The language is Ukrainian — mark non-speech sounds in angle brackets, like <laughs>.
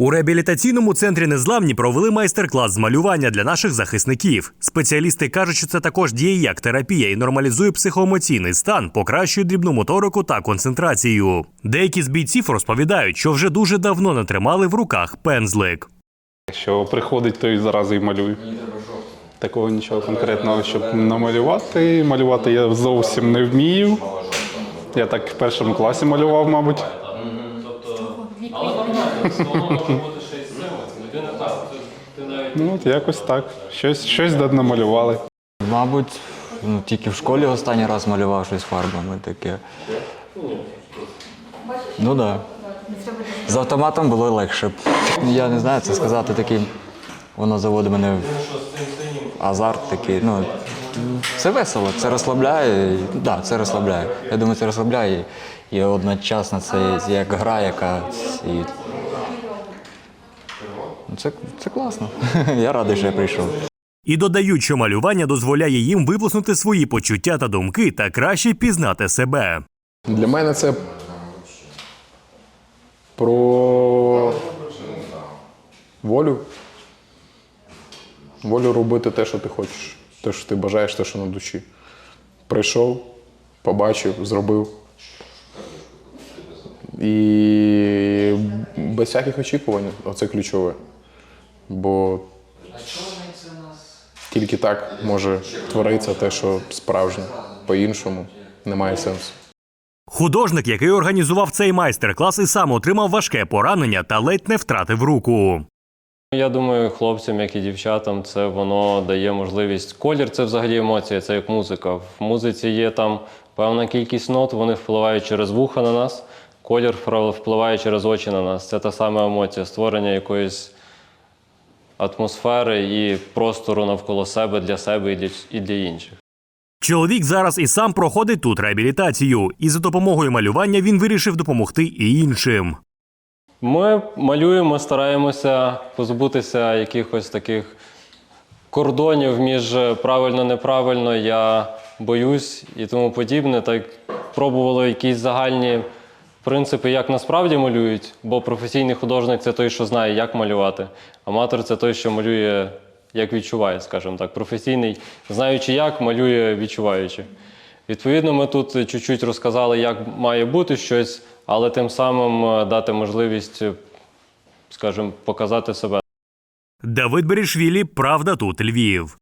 У реабілітаційному центрі Незламні провели майстер-клас з малювання для наших захисників. Спеціалісти кажуть, що це також діє як терапія і нормалізує психоемоційний стан, покращує дрібну моторику та концентрацію. Деякі з бійців розповідають, що вже дуже давно не тримали в руках пензлик. Що приходить, то і зараз і малюю. Такого нічого конкретного, щоб намалювати. Малювати я зовсім не вмію. Я так в першому класі малював, мабуть. Ну, от якось так. Щось, щось де намалювали. Мабуть, ну, тільки в школі останній раз малював щось фарбами таке. Ну так. Да. З автоматом було легше. Я не знаю, це сказати такий. Воно заводить мене в азарт такий. Ну, це весело, це розслабляє. Так, да, це розслабляє. Я думаю, це розслабляє. І одночасно це як гра якась. І... Це, це класно. <laughs> Я радий, що я прийшов. І додають, що малювання дозволяє їм виплеснути свої почуття та думки та краще пізнати себе. Для мене це про волю. Волю робити те, що ти хочеш, те, що ти бажаєш, те, що на душі. Прийшов, побачив, зробив. І без всяких очікувань оце ключове. Бо тільки так може творитися те, що справжнє. По-іншому немає сенсу. Художник, який організував цей майстер-клас, і сам отримав важке поранення та ледь не втратив руку. Я думаю, хлопцям, як і дівчатам, це воно дає можливість. Колір це взагалі емоція, це як музика. В музиці є там певна кількість нот, вони впливають через вуха на нас. Колір впливає через очі на нас. Це та сама емоція, створення якоїсь атмосфери і простору навколо себе для себе і для, і для інших. Чоловік зараз і сам проходить тут реабілітацію, і за допомогою малювання він вирішив допомогти і іншим. Ми малюємо, стараємося позбутися якихось таких кордонів між правильно неправильно, я боюсь і тому подібне. Так пробували якісь загальні принципи, як насправді малюють, бо професійний художник це той, що знає, як малювати. Аматор це той, що малює, як відчуває, скажімо так. Професійний, знаючи як, малює відчуваючи. Відповідно, ми тут чуть-чуть розказали, як має бути щось, але тим самим е, дати можливість, е, скажімо, показати себе. Давид Берішвілі, Правда тут Львів.